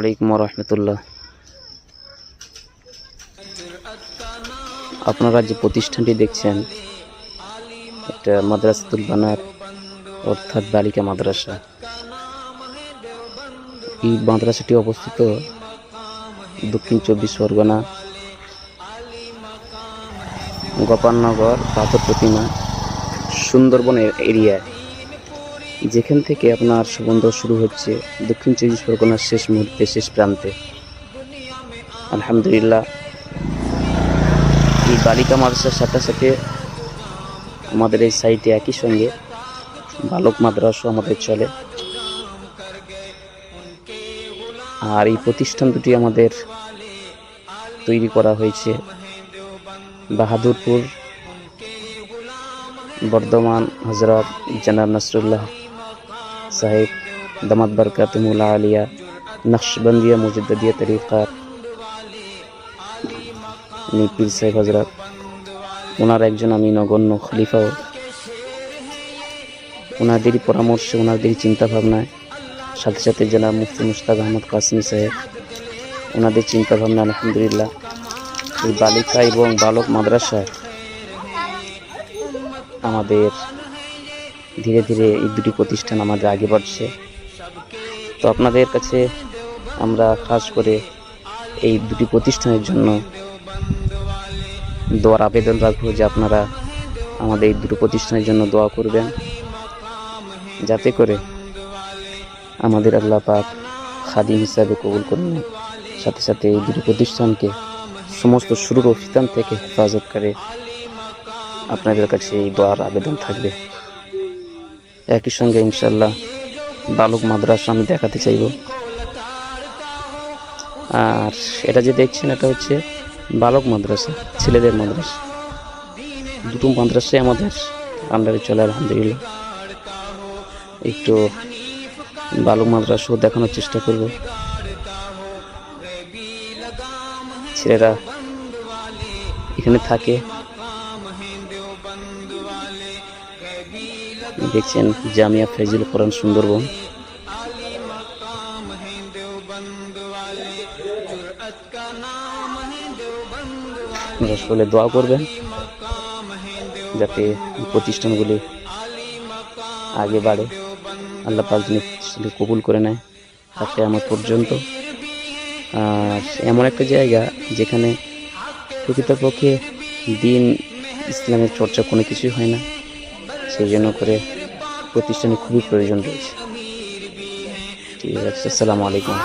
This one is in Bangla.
আলাইকুম রহমতুল্লাহ। আপনারা যে প্রতিষ্ঠানটি দেখছেন, এটা মাদ্রাসাতুল বানার, অর্থাৎ বালিকা মাদ্রাসা। এই মাদ্রাসাটি অবস্থিত দক্ষিণ চব্বিশ পরগনা, গোপালনগর, পাথর প্রতিমা সুন্দরবন এরিয়ায়। যেখান থেকে আপনার সুগন্ধ শুরু হচ্ছে, দক্ষিণ চব্বিশ পরগনার শেষ মুহূর্তে, শেষ প্রান্তে। আলহামদুলিল্লাহ। এই বালিকা মাদ্রাসার সাথে সাথে আমাদের এই সাইটে একই সঙ্গে বালক মাদ্রাসাও আমাদের চলে। আর এই প্রতিষ্ঠান দুটি আমাদের তৈরি করা হয়েছে। বাহাদুরপুর বর্ধমান হজরত জনাব নসরুল্লাহ সাহেব দামাত বরকাতমুল আলিয়া নকশবন্দিয়া মুজদ্দিয়া তরিকার উনি পীর সাহেব হজরত ওনার একজন আমি নগণ্য খলিফাও ওনাদেরই পরামর্শে ওনাদেরই চিন্তাভাবনায় সাথে সাথে জনাব মুফতি মুস্তাক আহমদ কাসমি সাহেব ওনাদের চিন্তাভাবনা আলহামদুলিল্লাহ এই বালিকা এবং বালক মাদ্রাসায় আমাদের ধীরে ধীরে এই দুটি প্রতিষ্ঠান আমাদের আগে বাড়ছে। তো আপনাদের কাছে আমরা খাস করে এই দুটি প্রতিষ্ঠানের জন্য দোয়ার আবেদন রাখব যে আপনারা আমাদের এই দুটো প্রতিষ্ঠানের জন্য দোয়া করবেন। যাতে করে আমাদের আল্লাহ পাক খাদিম হিসাবে কবুল করে নেন সাথে সাথে এই দুটি প্রতিষ্ঠানকে সমস্ত শুরুর ফিতান থেকে হেফাজত করে আপনাদের কাছে এই দোয়ার আবেদন থাকবে। একই সঙ্গে ইনশাল্লাহ বালক মাদ্রাসা আমি দেখাতে চাইব। আর এটা যে দেখছেন, এটা হচ্ছে বালক মাদ্রাসা, ছেলেদের মাদ্রাসা। দুটো মাদ্রাসাই আমাদের আন্ডারে চলে, আলহামদুলিল্লাহ। একটু বালক মাদ্রাসাও দেখানোর চেষ্টা করব। ছেলেরা এখানে থাকে। দেখছেন জামিয়া ফেজিল কোরআন সুন্দরবন। সকলে দোয়া করবেন, যাতে প্রতিষ্ঠানগুলি আগে বাড়ে। আল্লাহ পাক যিনি কবুল করে নেয় তাতে আমার পর্যন্ত। আর এমন একটা জায়গা যেখানে প্রকৃতপক্ষে দিন ইসলামের চর্চা কোনো কিছুই হয় না। সেই জন্য করে প্রতিষ্ঠানে খুবই প্রয়োজন রয়েছে। ঠিক আছে আসসালামু আলাইকুম।